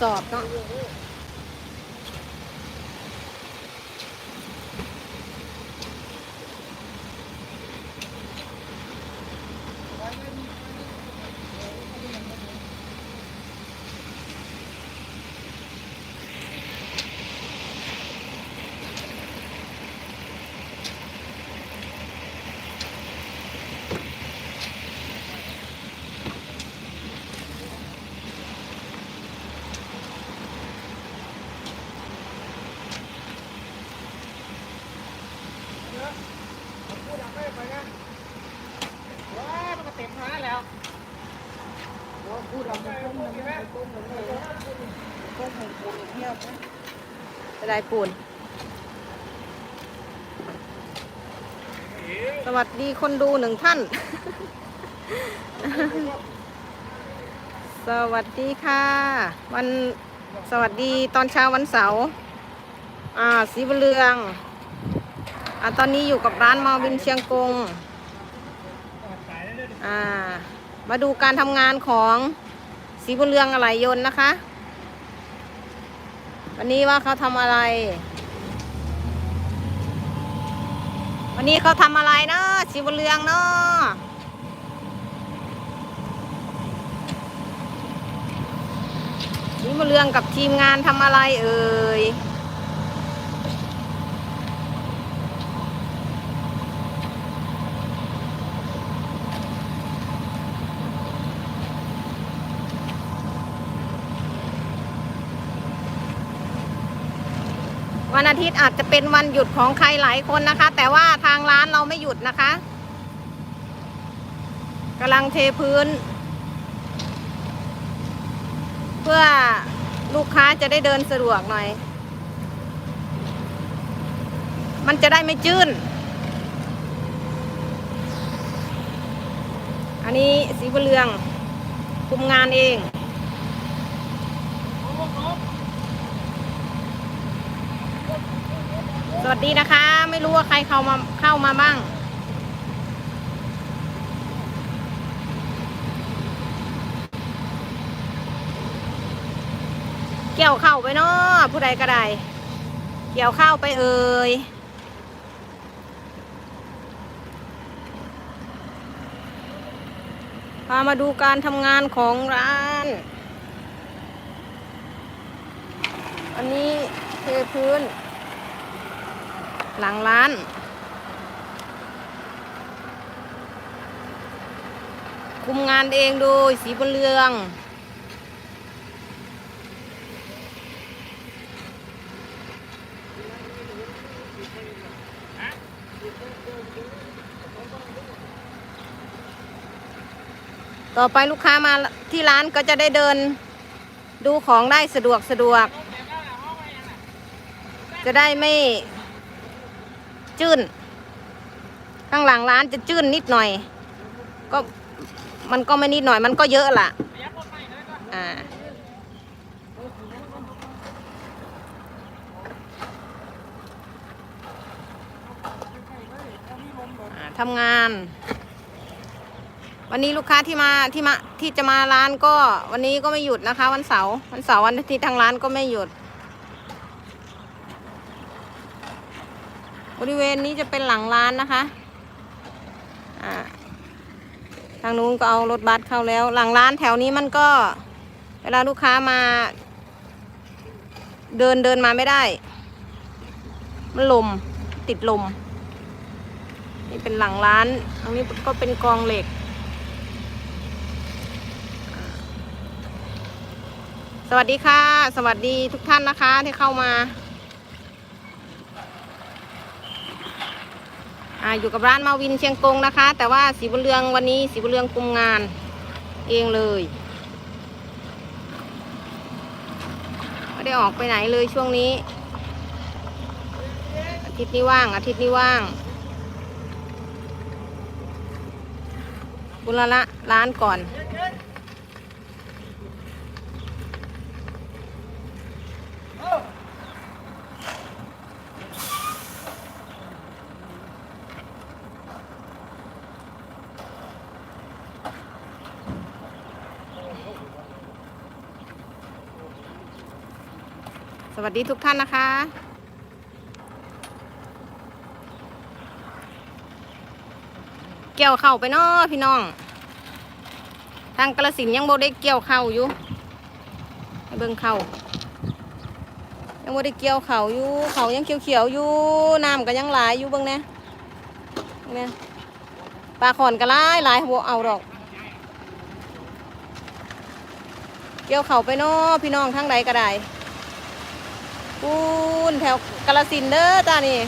สอบเนาะ พูดเราจะต้มเราไม่ต้มเราไม่ต้มของปูนเที่ยวจะได้ปูน สวัสดีคนดูหนึ่งท่าน สวัสดีค่ะ วันสวัสดีตอนเช้าวันเสาร์อ่าสีบุญเรืองอ่าตอนนี้อยู่กับร้านมาวินเชียงกง อ่า มาดูการทำงานของสีบุญเรืองอะไหล่ยนต์นะคะ วันนี้ว่าเขาทำอะไร วันนี้เขาทำอะไรเนาะสีบุญเรืองเนาะสีบุญเรืองกับทีมงานทำอะไรเอ่ย วันอาทิตย์อาจจะเป็นวันหยุดของใครหลายคนนะคะ แต่ว่าทางร้านเราไม่หยุดนะคะกำลังเทพื้น เพื่อลูกค้าจะได้เดินสะดวกหน่อย มันจะได้ไม่จื้น อันนี้สีบุญเรืองคุมงานเอง สวัสดีนะคะ ไม่รู้ว่าใครเข้ามาเข้ามาบ้าง เกี่ยวเข้าไปเนาะผู้ใดก็ได้ เกี่ยวเข้าไปเอ่ยพามาดูการทำงานของร้านอันนี้เทพื้น หลังร้าน คุมงานเองโดยสีบุญเรือง ต่อไปลูกค้ามาที่ร้านก็จะได้เดิน ดูของได้สะดวกสะดวก จะได้ไม่ จื้น ข้างหลังร้านจะจื้นนิดหน่อย ก็มันก็ไม่นิดหน่อย มันก็เยอะล่ะอ่าอ่า ทำงาน วันนี้ลูกค้าที่มาที่มาที่จะมาร้านก็ วันนี้ก็ไม่หยุดนะคะ วันเสาร์วันเสาร์วันอาทิตย์ทางร้านก็ไม่หยุด บริเวณนี้จะเป็นหลังร้านนะคะทางนู้นก็เอารถบัสเข้าแล้ว หลังร้านแถวนี้มันก็ เวลาลูกค้ามา เดินเดินมาไม่ได้ มันลมติดลม นี่เป็นหลังร้านตรงนี้ก็เป็นกองเหล็ก สวัสดีค่ะ สวัสดีทุกท่านนะคะที่เข้ามา อ่าอยู่กับร้านมาวินเชียงกงนะคะ แต่ว่าสีบุญเรืองวันนี้สีบุญเรืองคุมงานเองเลยไม่ได้ออกไปไหนเลยช่วงนี้ อาทิตย์นี้ว่าง อาทิตย์นี้ว่างบุญละละร้านก่อน สวัสดีทุกท่านนะคะ เกี่ยวเข่าไปเนาะพี่น้อง ทางกระสินยังโบได้เกี่ยวเข่าอยู่ให้เบิ่งเข่ายังโบได้เกี่ยวเข่าอยู่เข่ายังเขียวๆอยู่น้ำก็ยังหลายอยู่เบิ่งแหน่เบิ่งแหน่ปลาขอนก็หลายหลายบ่เอาดอกเกี่ยวเข่าไปเนาะพี่น้องทางใดก็ได้ ปูนแถวกาลสินเด้อจ้านี่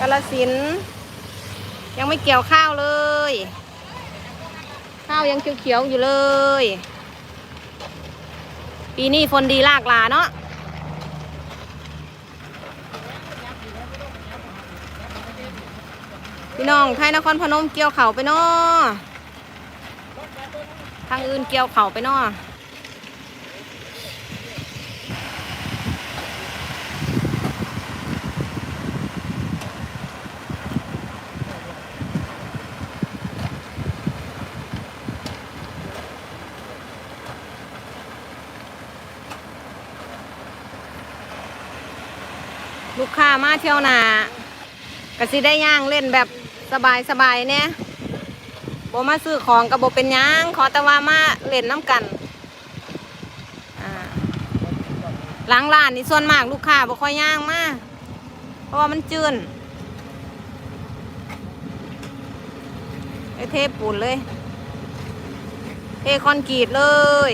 กาลสิน ยังไม่เกี่ยวข้าวเลย ข้าวยังเขียวๆอยู่เลย ปีนี้ฝนดีลากลาเนาะพี่น้องไทยนครพนมเกี่ยวเข่าไปเนาะทางอื่นเกี่ยวเข่าไปเนาะ ลูกค้ามาเที่ยวหนากะสิได้ย่างเล่นแบบสบายๆเนี่ยบมาซื้อของกับบเป็นหยังขอแต่ว่ามาเล่นน้ำกันหล้างร้านนี่ส่วนมากลูกค้าบ่ค่อยย่างมากเพราะว่ามันจืนเทปูนเลย เทคอนกรีตเลย